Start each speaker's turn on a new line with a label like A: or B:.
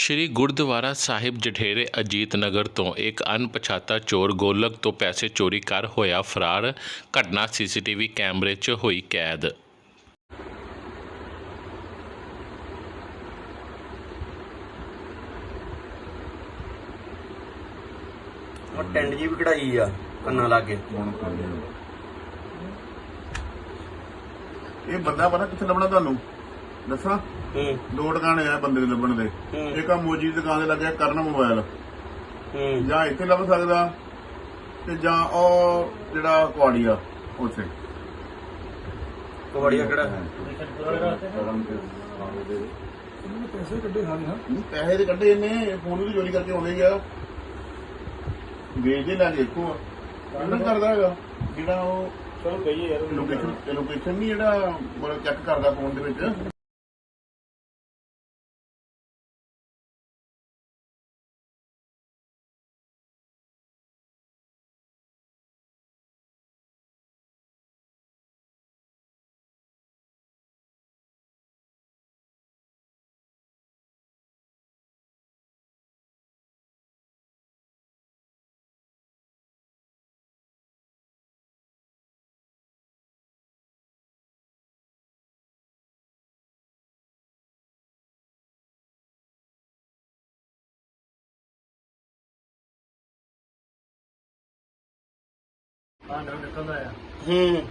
A: ਸ਼੍ਰੀ ਗੁਰਦੁਆਰਾ ਸਾਹਿਬ ਜਠੇਰੇ ਅਜੀਤ ਨਗਰ ਤੋਂ ਇੱਕ ਅਣਪਛਾਤਾ ਚੋਰ ਗੋਲਕ ਤੋਂ ਪੈਸੇ ਚੋਰੀ ਕਰ ਹੋਇਆ ਫਰਾਰ। ਘਟਨਾ ਸੀਸੀਟੀਵੀ ਕੈਮਰੇ 'ਚ ਹੋਈ ਕੈਦ।
B: ਉਹ ਟੈਂਡ ਜੀ ਵੀ ਕਢਾਈ ਆ ਕੰਨਾਂ ਲਾਗੇ
C: ਇਹ ਬੰਦਾ ਪਤਾ ਕਿੱਥੇ ਲੱਭਣਾ ਤੁਹਾਨੂੰ? ਦੱਸਾਂ?
B: ਹੂੰ।
C: ਦੋ ਟਿਕਾਣੇ ਆ ਬੰਦੇ ਦੇ ਲੱਭਣ ਦੇ।
B: ਹੂੰ।
C: ਇੱਕ ਆ ਮੋਜੀ ਦੀ ਦੁਕਾਨ ਤੇ ਲੱਗਿਆ ਕਰਨ ਮੋਬਾਈਲ
B: ਹੂੰ।
C: ਜਾਂ ਇੱਥੇ ਲੱਭ ਸਕਦਾ ਤੇ ਜਾਂ ਉਹ ਜਿਹੜਾ ਕੁਆੜੀਆ ਉੱਥੇ।
B: ਕਬੜੀਆ ਕਿਹੜਾ?
C: ਨਹੀਂ, ਪੈਸੇ ਤੇ ਕੱਢੇ ਇਹਨੇ ਫੋਨ ਵੀ ਚੋਰੀ ਕਰਕੇ ਆਉਂਦੇ ਗਿਆ ਵੇਚਦੇ ਲੈ ਕੇ ਦੇਖੋ ਇਹਨਾਂ ਕਰਦਾ ਹੈਗਾ? ਜਿਹੜਾ ਉਹ
B: ਚਲੋ ਕਹੀਏ ਯਾਰ।
C: ਲੋਕੇਸ਼ਨ ਲੋਕੇਸ਼ਨ ਨਹੀਂ ਜਿਹੜਾ ਮਤਲਬ ਚੈੱਕ ਕਰਦਾ ਫੋਨ ਦੇ ਵਿੱਚ।
B: ਹੂੰ।